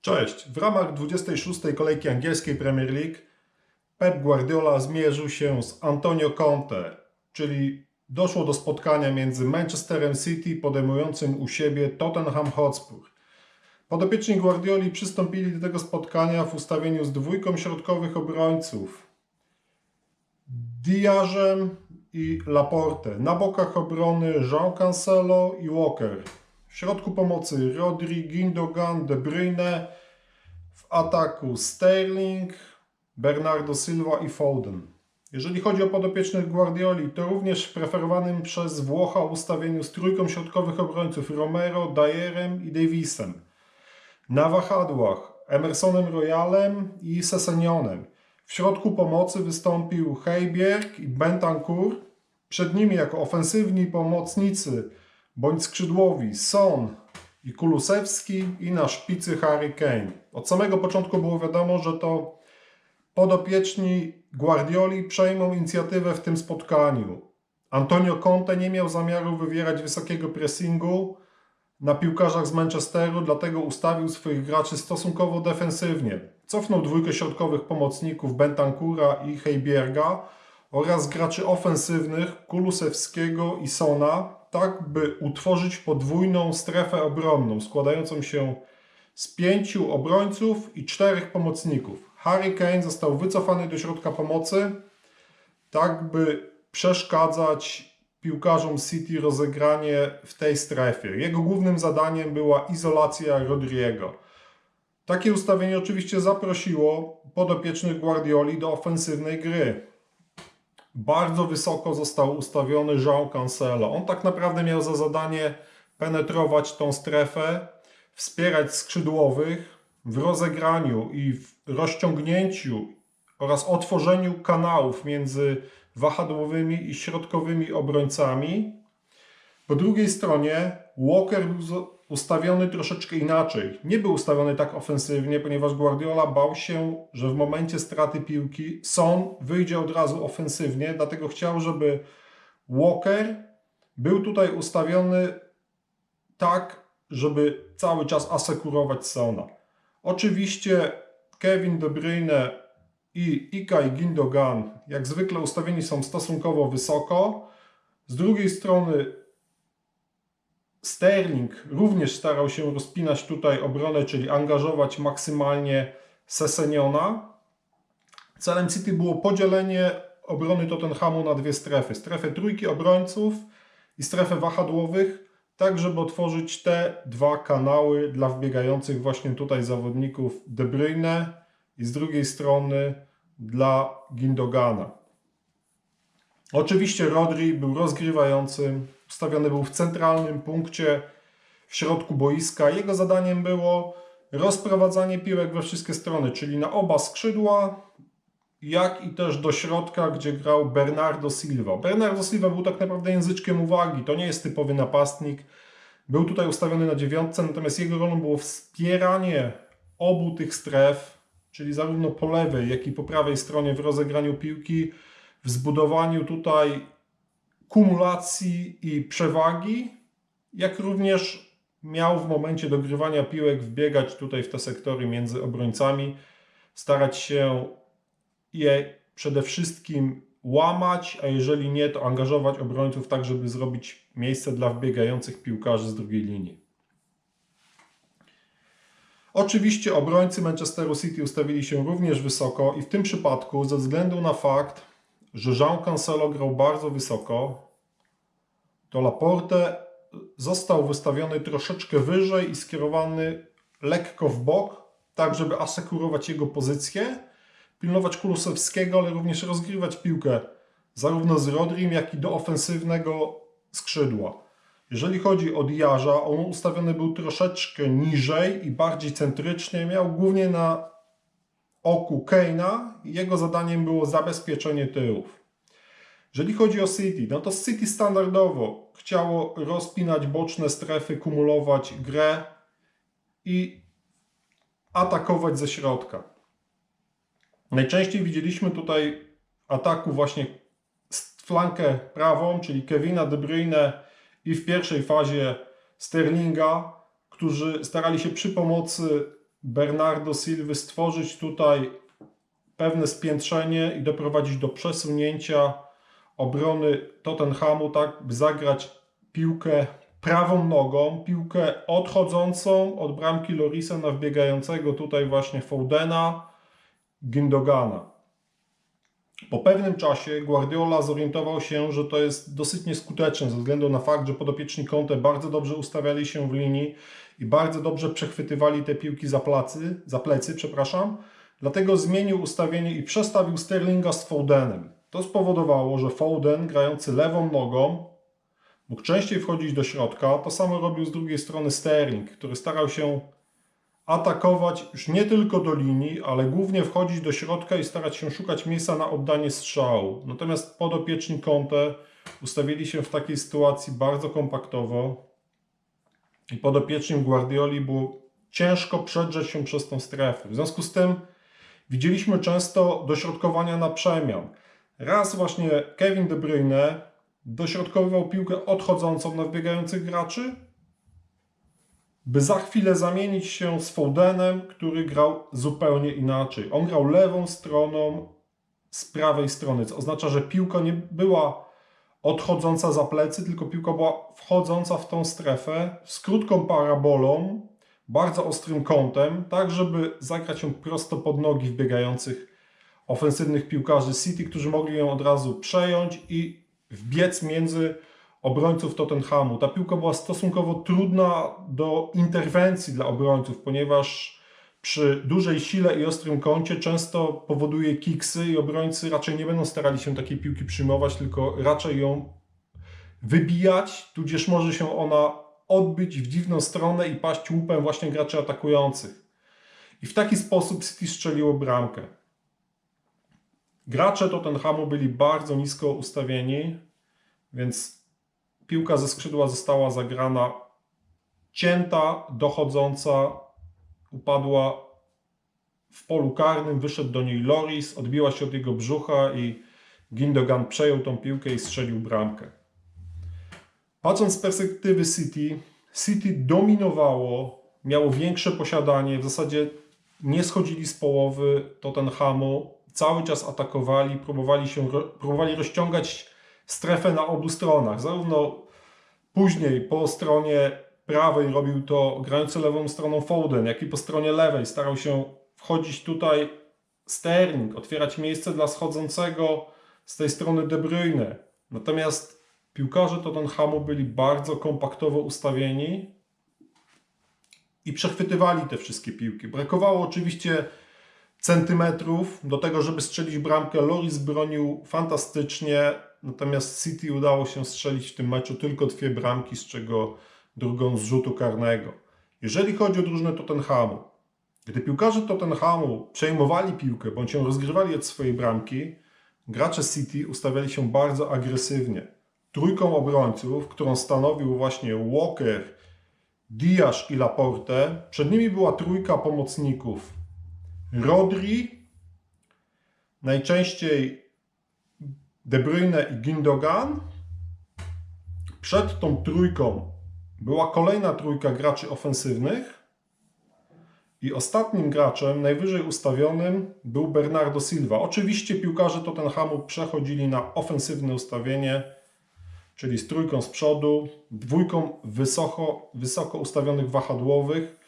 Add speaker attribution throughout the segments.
Speaker 1: Cześć. W ramach 26. kolejki angielskiej Premier League Pep Guardiola zmierzył się z Antonio Conte, czyli doszło do spotkania między Manchesterem City podejmującym u siebie Tottenham Hotspur. Podopieczni Guardioli przystąpili do tego spotkania w ustawieniu z dwójką środkowych obrońców. Diarzem i Laporte. Na bokach obrony Jean Cancelo i Walker. W środku pomocy Rodri, Gindogan, De Bruyne. W ataku Sterling, Bernardo Silva i Foden. Jeżeli chodzi o podopiecznych Guardioli, to również w preferowanym przez Włocha ustawieniu z trójką środkowych obrońców Romero, Dayerem i Davisem. Na wahadłach Emersonem Royalem i Sesenionem. W środku pomocy wystąpił Heiberg i Bentancur. Przed nimi jako ofensywni pomocnicy bądź skrzydłowi Son i Kulusewski i na szpicy Harry Kane. Od samego początku było wiadomo, że to podopieczni Guardioli przejmą inicjatywę w tym spotkaniu. Antonio Conte nie miał zamiaru wywierać wysokiego pressingu na piłkarzach z Manchesteru, dlatego ustawił swoich graczy stosunkowo defensywnie. Cofnął dwójkę środkowych pomocników Bentancura i Heibierga oraz graczy ofensywnych Kulusewskiego i Sona, tak by utworzyć podwójną strefę obronną składającą się z pięciu obrońców i czterech pomocników. Harry Kane został wycofany do środka pomocy, tak by przeszkadzać piłkarzom City rozegranie w tej strefie. Jego głównym zadaniem była izolacja Rodriego. Takie ustawienie oczywiście zaprosiło podopiecznych Guardioli do ofensywnej gry. Bardzo wysoko został ustawiony Jean Cancelo. On tak naprawdę miał za zadanie penetrować tą strefę, wspierać skrzydłowych w rozegraniu i w rozciągnięciu oraz otworzeniu kanałów między wahadłowymi i środkowymi obrońcami. Po drugiej stronie Walker był ustawiony troszeczkę inaczej. Nie był ustawiony tak ofensywnie, ponieważ Guardiola bał się, że w momencie straty piłki Son wyjdzie od razu ofensywnie, dlatego chciał, żeby Walker był tutaj ustawiony tak, żeby cały czas asekurować Sona. Oczywiście Kevin De Bruyne i Ikay Gindogan jak zwykle ustawieni są stosunkowo wysoko. Z drugiej strony Sterling również starał się rozpinać tutaj obronę, czyli angażować maksymalnie Seseniona. Celem City było podzielenie obrony Tottenhamu na dwie strefy. Strefę trójki obrońców i strefę wahadłowych, tak żeby otworzyć te dwa kanały dla wbiegających właśnie tutaj zawodników De Bruyne i z drugiej strony dla Gindogana. Oczywiście Rodri był rozgrywającym, ustawiony był w centralnym punkcie w środku boiska. Jego zadaniem było rozprowadzanie piłek we wszystkie strony, czyli na oba skrzydła, jak i też do środka, gdzie grał Bernardo Silva. Bernardo Silva był tak naprawdę języczkiem uwagi, to nie jest typowy napastnik. Był tutaj ustawiony na dziewiątce, natomiast jego rolą było wspieranie obu tych stref, czyli zarówno po lewej, jak i po prawej stronie w rozegraniu piłki, w zbudowaniu tutaj kumulacji i przewagi, jak również miał w momencie dogrywania piłek wbiegać tutaj w te sektory między obrońcami, starać się je przede wszystkim łamać, a jeżeli nie, to angażować obrońców tak, żeby zrobić miejsce dla wbiegających piłkarzy z drugiej linii. Oczywiście obrońcy Manchesteru City ustawili się również wysoko i w tym przypadku ze względu na fakt, że Jean Cancelo grał bardzo wysoko, to Laporte został wystawiony troszeczkę wyżej i skierowany lekko w bok, tak żeby asekurować jego pozycję, pilnować Kulusewskiego, ale również rozgrywać piłkę zarówno z Rodrim, jak i do ofensywnego skrzydła. Jeżeli chodzi o Diarza, on ustawiony był troszeczkę niżej i bardziej centrycznie, miał głównie na oku Keina jego zadaniem było zabezpieczenie tyłów. Jeżeli chodzi o City, no to City standardowo chciało rozpinać boczne strefy, kumulować grę i atakować ze środka. Najczęściej widzieliśmy tutaj ataku właśnie flankę prawą, czyli Kevina De Bruyne i w pierwszej fazie Sterlinga, którzy starali się przy pomocy Bernardo Silva stworzyć tutaj pewne spiętrzenie i doprowadzić do przesunięcia obrony Tottenhamu, tak by zagrać piłkę prawą nogą, piłkę odchodzącą od bramki Lorisa na wbiegającego tutaj właśnie Foudena, Gündogana. Po pewnym czasie Guardiola zorientował się, że to jest dosyć nieskuteczne ze względu na fakt, że podopieczni Conte bardzo dobrze ustawiali się w linii i bardzo dobrze przechwytywali te piłki za, placy, za plecy, przepraszam. Dlatego zmienił ustawienie i przestawił Sterlinga z Fodenem. To spowodowało, że Foden grający lewą nogą mógł częściej wchodzić do środka. To samo robił z drugiej strony Sterling, który starał się atakować już nie tylko do linii, ale głównie wchodzić do środka i starać się szukać miejsca na oddanie strzału. Natomiast podopieczni Conte ustawili się w takiej sytuacji bardzo kompaktowo i podopiecznym Guardioli było ciężko przedrzeć się przez tą strefę. W związku z tym widzieliśmy często dośrodkowania na przemian. Raz właśnie Kevin De Bruyne dośrodkowywał piłkę odchodzącą na wbiegających graczy, by za chwilę zamienić się z Fodenem, który grał zupełnie inaczej. On grał lewą stroną z prawej strony, co oznacza, że piłka nie była odchodząca za plecy, tylko piłka była wchodząca w tą strefę z krótką parabolą, bardzo ostrym kątem, tak żeby zagrać ją prosto pod nogi wbiegających ofensywnych piłkarzy City, którzy mogli ją od razu przejąć i wbiec między obrońców Tottenhamu. Ta piłka była stosunkowo trudna do interwencji dla obrońców, ponieważ przy dużej sile i ostrym kącie często powoduje kiksy i obrońcy raczej nie będą starali się takiej piłki przyjmować, tylko raczej ją wybijać, tudzież może się ona odbyć w dziwną stronę i paść łupem właśnie graczy atakujących. I w taki sposób City strzeliło bramkę. Gracze Tottenhamu byli bardzo nisko ustawieni, więc piłka ze skrzydła została zagrana cięta, dochodząca, upadła w polu karnym, wyszedł do niej Loris, odbiła się od jego brzucha i Gindogan przejął tą piłkę i strzelił bramkę. Patrząc z perspektywy City, City dominowało, miało większe posiadanie, w zasadzie nie schodzili z połowy Tottenhamu, cały czas atakowali, próbowali, się, próbowali rozciągać strefę na obu stronach. Zarówno później po stronie prawej robił to grający lewą stroną Foden, jak i po stronie lewej starał się wchodzić tutaj Sterling, otwierać miejsce dla schodzącego z tej strony De Bruyne. Natomiast piłkarze Tottenhamu byli bardzo kompaktowo ustawieni i przechwytywali te wszystkie piłki. Brakowało oczywiście centymetrów do tego, żeby strzelić bramkę. Loris bronił fantastycznie, natomiast City udało się strzelić w tym meczu tylko dwie bramki, z czego drugą z rzutu karnego. Jeżeli chodzi o drużynę Tottenhamu, gdy piłkarze Tottenhamu przejmowali piłkę bądź ją rozgrywali od swojej bramki, gracze City ustawiali się bardzo agresywnie. Trójką obrońców, którą stanowił właśnie Walker, Diaz i Laporte, przed nimi była trójka pomocników Rodri, najczęściej De Bruyne i Gindogan. Przed tą trójką była kolejna trójka graczy ofensywnych. I ostatnim graczem, najwyżej ustawionym, był Bernardo Silva. Oczywiście piłkarze Tottenhamu przechodzili na ofensywne ustawienie, czyli z trójką z przodu, dwójką wysoko, wysoko ustawionych wahadłowych,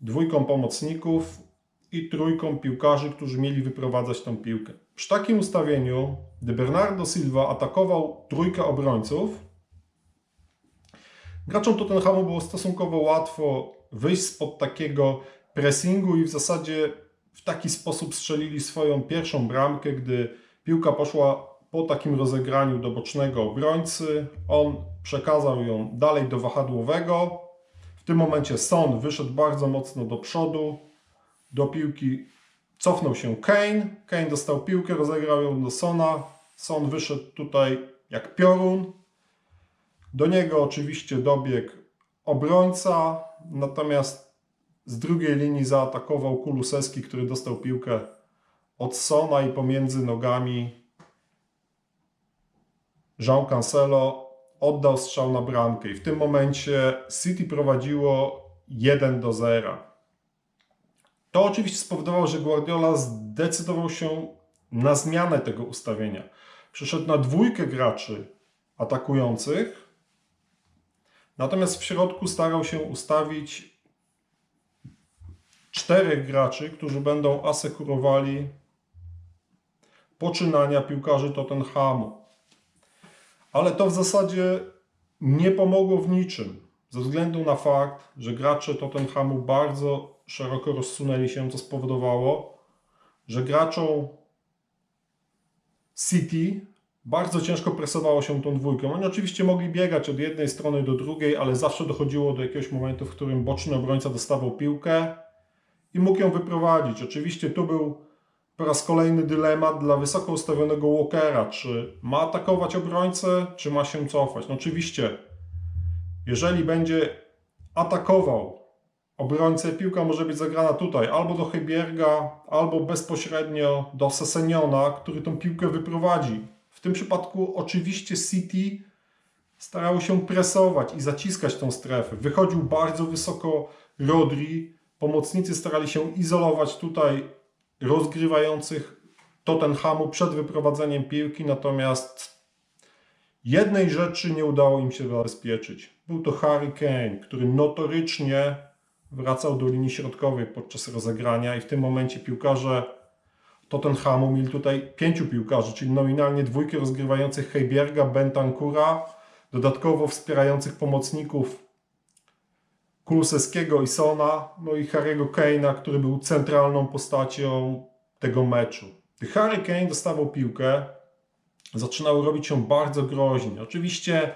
Speaker 1: dwójką pomocników i trójką piłkarzy, którzy mieli wyprowadzać tą piłkę. Przy takim ustawieniu, gdy Bernardo Silva atakował trójkę obrońców, graczom Tottenhamu było stosunkowo łatwo wyjść spod takiego pressingu i w zasadzie w taki sposób strzelili swoją pierwszą bramkę, gdy piłka poszła po takim rozegraniu do bocznego obrońcy. On przekazał ją dalej do wahadłowego. W tym momencie Son wyszedł bardzo mocno do przodu, do piłki cofnął się Kane. Kane dostał piłkę, rozegrał ją do Sona. Son wyszedł tutaj jak piorun. Do niego oczywiście dobiegł obrońca, natomiast z drugiej linii zaatakował Kulusewski, który dostał piłkę od Sona i pomiędzy nogami Jean Cancelo oddał strzał na bramkę i w tym momencie City prowadziło 1 do 0. To oczywiście spowodowało, że Guardiola zdecydował się na zmianę tego ustawienia. Przeszedł na dwójkę graczy atakujących, natomiast w środku starał się ustawić czterech graczy, którzy będą asekurowali poczynania piłkarzy Tottenhamu. Ale to w zasadzie nie pomogło w niczym, ze względu na fakt, że gracze Tottenhamu bardzo szeroko rozsunęli się, co spowodowało, że graczom City bardzo ciężko presowało się tą dwójką. Oni oczywiście mogli biegać od jednej strony do drugiej, ale zawsze dochodziło do jakiegoś momentu, w którym boczny obrońca dostawał piłkę i mógł ją wyprowadzić. Oczywiście tu był po raz kolejny dylemat dla wysoko ustawionego Walkera, czy ma atakować obrońcę, czy ma się cofać. No oczywiście, jeżeli będzie atakował obrońcę, piłka może być zagrana tutaj, albo do Hybierga, albo bezpośrednio do Seseniona, który tą piłkę wyprowadzi. W tym przypadku oczywiście City starało się presować i zaciskać tą strefę. Wychodził bardzo wysoko Rodri, pomocnicy starali się izolować tutaj rozgrywających Tottenhamu przed wyprowadzeniem piłki, natomiast jednej rzeczy nie udało im się zabezpieczyć. Był to Harry Kane, który notorycznie wracał do linii środkowej podczas rozegrania i w tym momencie piłkarze Tottenhamu mieli tutaj pięciu piłkarzy, czyli nominalnie dwójkę rozgrywających Heiberga, Bentancura, dodatkowo wspierających pomocników Kulusewskiego i Sona, no i Harry'ego Kane'a, który był centralną postacią tego meczu. Harry Kane dostawał piłkę, zaczynało robić się bardzo groźnie. Oczywiście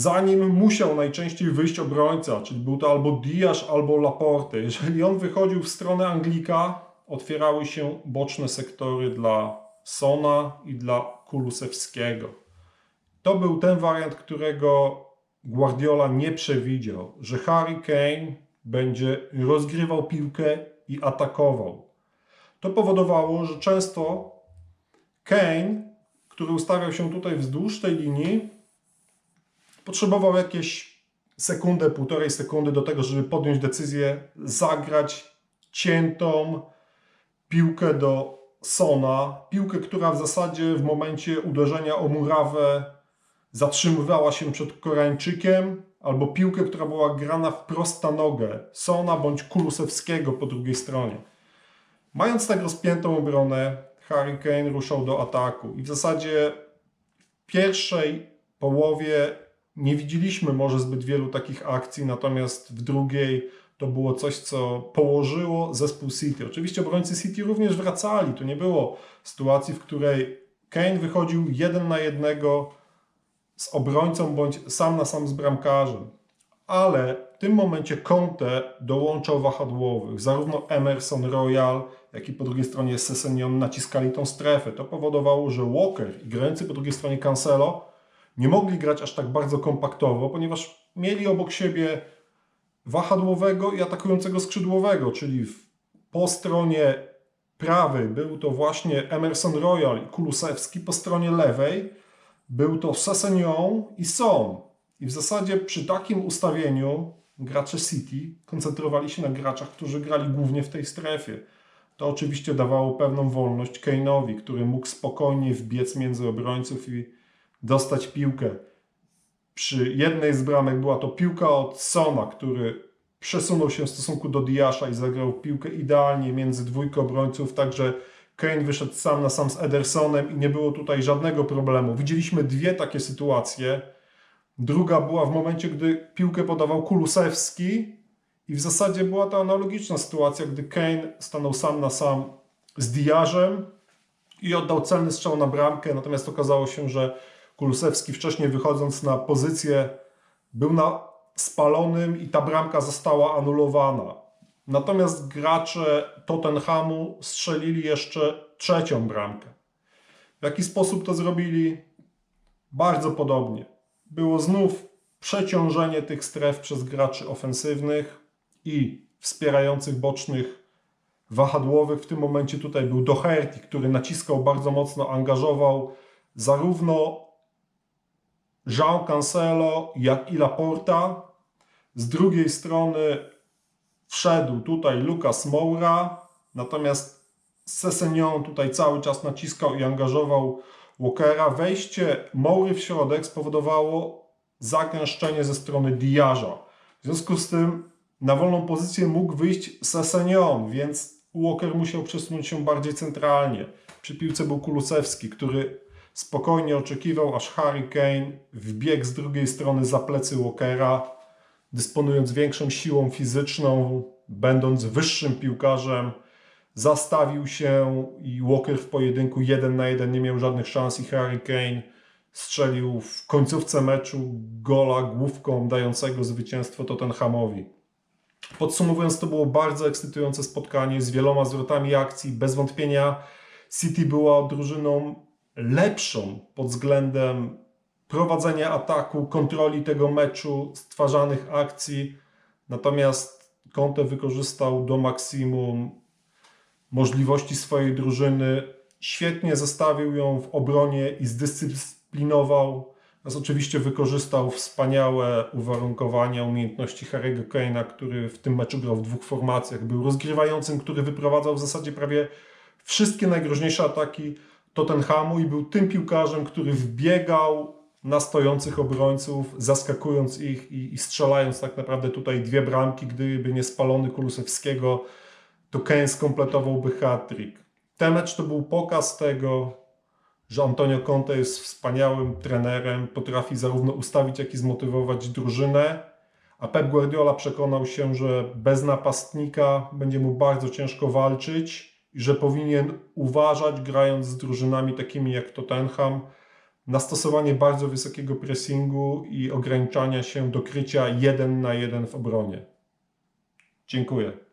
Speaker 1: za nim musiał najczęściej wyjść obrońca, czyli był to albo Diaz, albo Laporte. Jeżeli on wychodził w stronę Anglika, otwierały się boczne sektory dla Sona i dla Kulusewskiego. To był ten wariant, którego Guardiola nie przewidział, że Harry Kane będzie rozgrywał piłkę i atakował. To powodowało, że często Kane, który ustawiał się tutaj wzdłuż tej linii, potrzebował jakieś sekundę, półtorej sekundy do tego, żeby podjąć decyzję, zagrać ciętą piłkę do Sona. Piłkę, która w zasadzie w momencie uderzenia o murawę zatrzymywała się przed Koreańczykiem, albo piłkę, która była grana wprost na nogę Sona bądź Kulusewskiego po drugiej stronie. Mając tak rozpiętą obronę, Harry Kane ruszał do ataku i w zasadzie w pierwszej połowie nie widzieliśmy może zbyt wielu takich akcji, natomiast w drugiej to było coś, co położyło zespół City. Oczywiście obrońcy City również wracali. Tu nie było sytuacji, w której Kane wychodził jeden na jednego z obrońcą bądź sam na sam z bramkarzem. Ale w tym momencie Conte dołączał wahadłowych. Zarówno Emerson Royal, jak i po drugiej stronie Sessegnon naciskali tą strefę. To powodowało, że Walker i grający po drugiej stronie Cancelo nie mogli grać aż tak bardzo kompaktowo, ponieważ mieli obok siebie wahadłowego i atakującego skrzydłowego, czyli po stronie prawej był to właśnie Emerson Royal i Kulusewski, po stronie lewej był to Sessegnon i Son. I w zasadzie przy takim ustawieniu gracze City koncentrowali się na graczach, którzy grali głównie w tej strefie. To oczywiście dawało pewną wolność Kane'owi, który mógł spokojnie wbiec między obrońców i dostać piłkę. Przy jednej z bramek była to piłka od Sona, który przesunął się w stosunku do Diasza i zagrał piłkę idealnie między dwójkę obrońców, także Kane wyszedł sam na sam z Edersonem i nie było tutaj żadnego problemu. Widzieliśmy dwie takie sytuacje. Druga była w momencie, gdy piłkę podawał Kulusewski i w zasadzie była to analogiczna sytuacja, gdy Kane stanął sam na sam z Diażem i oddał celny strzał na bramkę, natomiast okazało się, że Kulusewski wcześniej wychodząc na pozycję był na spalonym i ta bramka została anulowana. Natomiast gracze Tottenhamu strzelili jeszcze trzecią bramkę. W jaki sposób to zrobili? Bardzo podobnie. Było znów przeciążenie tych stref przez graczy ofensywnych i wspierających bocznych wahadłowych. W tym momencie tutaj był Doherty, który naciskał bardzo mocno, angażował zarówno Jean Cancelo, jak i Laporta. Z drugiej strony Wszedł tutaj Lucas Moura, natomiast Sessegnon tutaj cały czas naciskał i angażował Walkera. Wejście Moury w środek spowodowało zagęszczenie ze strony Diarza. W związku z tym na wolną pozycję mógł wyjść Sessegnon, więc Walker musiał przesunąć się bardziej centralnie. Przy piłce był Kulusewski, który spokojnie oczekiwał, aż Harry Kane wbiegł z drugiej strony za plecy Walkera, dysponując większą siłą fizyczną, będąc wyższym piłkarzem, zastawił się i Walker w pojedynku jeden na jeden nie miał żadnych szans i Kane strzelił w końcówce meczu gola główką dającego zwycięstwo Tottenhamowi. Podsumowując, to było bardzo ekscytujące spotkanie z wieloma zwrotami akcji. Bez wątpienia City była drużyną lepszą pod względem prowadzenia ataku, kontroli tego meczu, stwarzanych akcji. Natomiast Conte wykorzystał do maksimum możliwości swojej drużyny. Świetnie zestawił ją w obronie i zdyscyplinował. Oraz oczywiście wykorzystał wspaniałe uwarunkowania, umiejętności Harry'ego Kane'a, który w tym meczu grał w dwóch formacjach. Był rozgrywającym, który wyprowadzał w zasadzie prawie wszystkie najgroźniejsze ataki Tottenhamu i był tym piłkarzem, który wbiegał na stojących obrońców, zaskakując ich i, i strzelając tak naprawdę tutaj dwie bramki. Gdyby nie spalony Kulusewskiego, to Kane skompletowałby hat-trick. Ten mecz to był pokaz tego, że Antonio Conte jest wspaniałym trenerem, potrafi zarówno ustawić, jak i zmotywować drużynę, a Pep Guardiola przekonał się, że bez napastnika będzie mu bardzo ciężko walczyć i że powinien uważać, grając z drużynami takimi jak Tottenham, na stosowanie bardzo wysokiego pressingu i ograniczania się do krycia jeden na jeden w obronie. Dziękuję.